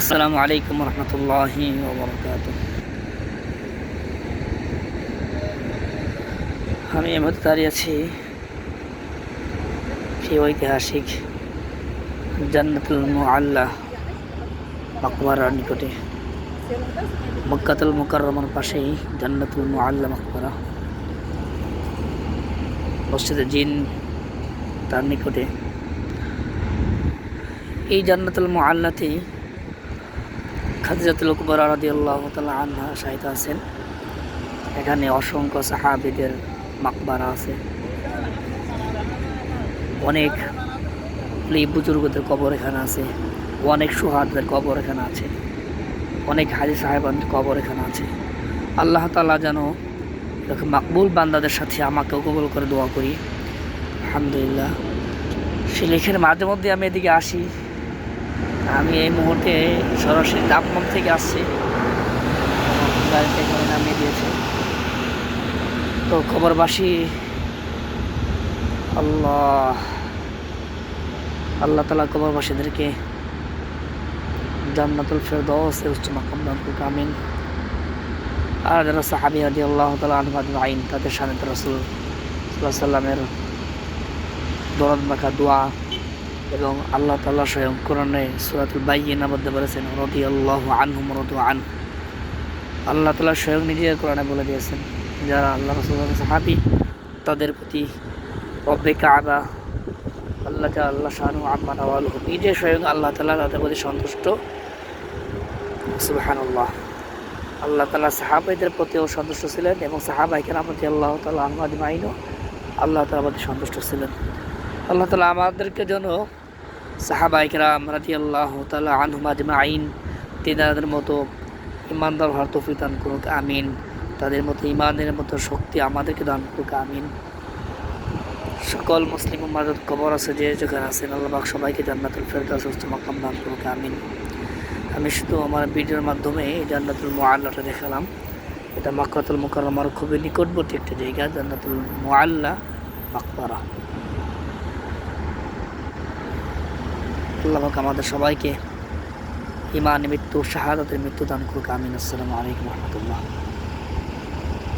আসসালামু আলাইকুম রহমতুল্লাহি আমি মুহূর্তে দাঁড়িয়ে আছি সেই ঐতিহাসিক জান্নাতুল মুআল্লা মকবরার নিকটে। মক্কাতুল মুকাররমার পাশেই জান্নাতুল মুআল্লা মকবরা। মসজিদে জিন তার নিকটে। এই জান্নাতুল মুআল্লাতেই খাদিজাতুল কুবরা রাদিয়াল্লাহু তাআলা আনহা শাহিদ আছেন। এখানে অসংখ্য সাহাবিদের মাকবারা আছে। অনেক বুজুর্গদের কবর এখানে আছে। অনেক সুহাদদের কবর এখানে আছে। অনেক হাজি সাহেবানদের কবর এখানে আছে। আল্লাহ তালা যেন মাকবুল বান্দাদের সাথে আমাকেও কবল করে দোয়া করি। আলহামদুলিল্লাহ। সে লেখের মাঝে মধ্যে আমি এদিকে আসি। আমি এই মুহূর্তে সরাসরি দাপমন থেকে আসছি। গাড়িতে এখানে নামিয়ে দিয়েছে। তো খবরবাসী, আল্লাহ আল্লাহ তালা কবরবাসীদেরকে জান্নাতুল ফেরদৌস উচ্চ মাকাম আমিন। আর যারা সাহাবি আদি আল্লাহ তালা আনবাদ আইন তাদের সামনে রসুল সাল্লামের দরদ মাখা দোয়া এবং আল্লাহ তাল্লাহ স্বয়ং কোরআনে সুরাতুল বাইয়িনা মধ্যে বলেছেন রদি আল্লাহ আনহুম রদু আন আল্লাহ তাল্লাহ স্বয়ং নিজের কোরআনে বলে দিয়েছেন, যারা আল্লাহ রসুল সাহাবি, তাদের প্রতি রব্বে কাবা, আল্লাহ আল্লাহ শাহানু আম্মান আওয়াল নিজে স্বয়ং আল্লাহ তাল্লাহ তাদের প্রতি সন্তুষ্ট। সুবাহান আল্লাহ তাল্লাহ সাহাবাইদের প্রতিও সন্তুষ্ট ছিলেন এবং সাহাবাইকে প্রতি আল্লাহ তাল্লাহ আহমাদ মাইনও আল্লাহ তাল্লাহ প্রতি সন্তুষ্ট ছিলেন। আল্লাহ তালা আমাদেরকে যেন সাহাবাইকরাম রাজি আল্লাহ তালা আনহুমা আইন তিনাদের মতো ইমানদার হওয়ার তৌফিক করুক, আমিন। তাদের মতো ইমানের মতো শক্তি আমাদেরকে দান করুক, আমিন। সকল মুসলিম মাদত কবর আছে, যে যেখানে আছেন, আল্লাহ পাক সবাইকে জান্নাতুল ফেরদাস উচ্চ মাকাম দান করুক, আমিন। আমি শুধু আমার ভিডিওর মাধ্যমে এই জান্নাতুল মোয়াল্লাটা দেখালাম। এটা মাক্কাতুল মুকাররমার খুবই নিকটবর্তী একটা জায়গা, জান্নাতুল মোয়াল্লা মাকবারা। আল্লাহ আমাদের সবাইকে ইমান মৃত্যু শাহাদাতের মৃত্যু দান করুক। আমিন। আসসালামু আলাইকুম রহমতুল্লাহ।